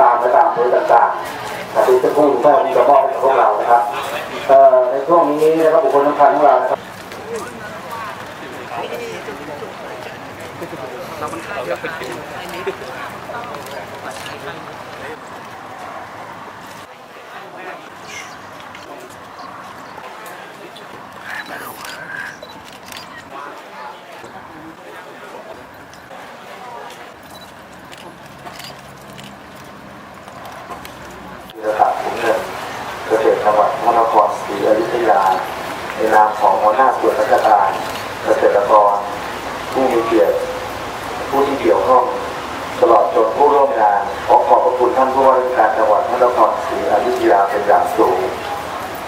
ตามและตามโดยต่างๆแต่ที่จะพูดก็จะมอบให้กับพวกเรานะครับเอ่อในช่วงนี้นะครับบุคคลสำคัญของเรานะครับระดับขุนเงินเกษตร จังหวัดพระนครศรีอยุธยาในนามของหัวหน้าส่วนราชการเกษตรกร ผู้มีเกียรติผู้ที่เกี่ยวข้องตลอดจนผู้ร่วมงานขอขอบพระคุณท่านผู้ว่าราชการจังหวัดพระนครศรีอยุธยาเป็นอย่างสูง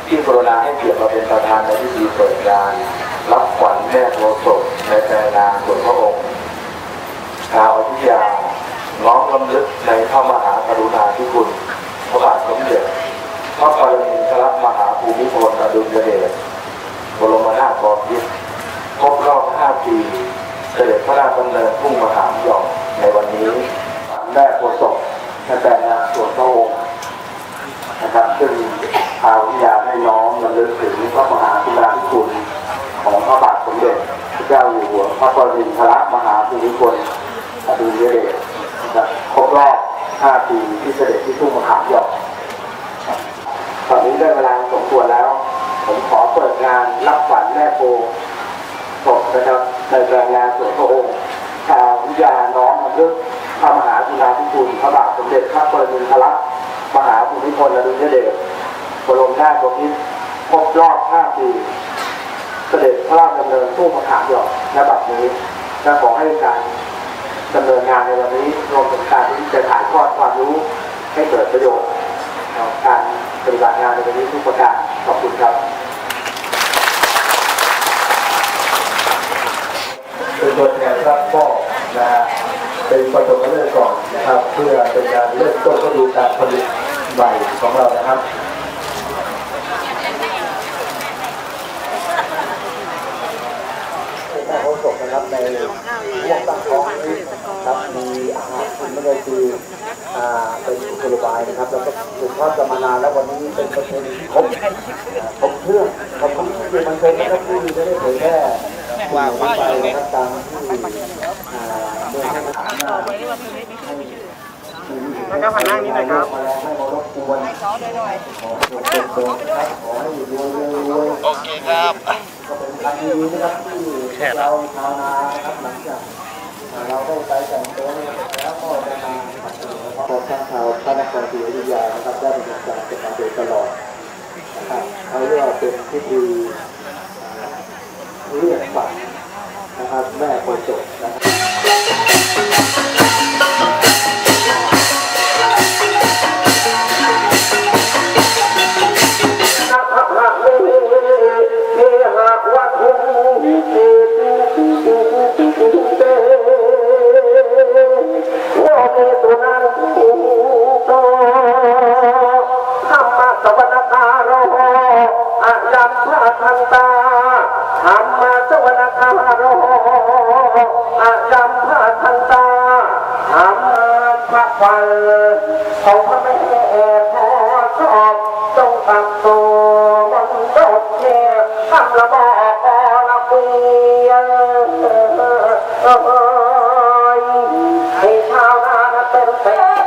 ที่กรุณาให้เกียรติมาเป็นประธานในพิธีเปิดงาน รับขวัญแม่โพศพในแต่งานส่วนพระองค์ชาวอยุธยาน้อมรำลึกในพระมหากรุณาธิคุณพระบาทสมเด็จพระปรมิ ภูมิพลอดุลยเดชบรมนาถบพิตรครบรอบ 5 ปีเสด็จพระราชดำเนินทุ่งมหาหย่อมในวันนี้แม่โพธิ์ศพและแต่งานส่วนพระองค์นะครับซึ่งชาวอยุธยาได้น้อมรำลึกถึงพระมหากรุณาธิคุณของพระบาทสมเด็จพระเจ้าอยู่หัวพระปรมินทรมหาภูมิพลอดุลยเดชครบรอบ 5 ปีที่เสด็จที่ทุ่งมหาหย่อมต อนนี้ได้เวลาสมควรแล้ว ผมขอเปิดงานรับขวัญแม่โพศพนะครับในแรงงานส่วนพระองค์ชาววิยาน้อมรำลึกพระมหากุณาธิคุณพระบาทสมเด็จพระปรมินทรมหาภูมิพลอดุลยเดชบรมนาถบพิตรครบรอบ 5 ปีเสด็จพระราชดำเนินทุ่งมะขามหยอกณบัดนี้และขอให้การดำเนินงานในวันนี้รวมถึงการที่จะถ่ายทอดความรู้ให้เกิดประโยชน์ ปฏิบัติงานในวันนี้ทุกประการขอบคุณครับเป็นตัวแทนรับมอบนะฮะเป็นประสบการณ์ก่อนนะครับ เพื่อเป็นการเริ่มต้นก็ดูการผลิตใหม่ของเรานะครับแม่เขาส่งนะครับในพวกตงท้องนี้ครับมีอาหารคุณไม่ได้คืออ่าเป็นกุศโลบายนะครับ แล้วก็ สืบทอดกันมานานแล้ววันนี้เป็นประเพณีที่ครบครบเครื่องขอบคุณที่มันเคยนะครับที่จะได้เผยแพร่ว่าไปนะครับตามที่อ่าเมื่อให้มาถามมาให้แล้วก็หันหน้านี้หน่อยครับมาแล้วให้มารบกวนขอให้เป็นโอเคครับก็เป็นครั้งดีนะครับที่เราชาวนาครับหลังจากเราได้ไปแต่งตัวแล้วก็ได้มาขอบ ท่านชาวพระนครศรีอยุธยานะครับได้เป็นการเป็นมาโดยตลอดนะครับเขาเรียกว่าเป็นพิธีเรียกฝันนะครับแม่โพธิ์ศพนะครับ ฟังของพระแม่โพชอบต้องตัดตัวมันโดดเนี่ยทำละบอกละเปียเอ้ยให้ชาวนาเต็มเศษ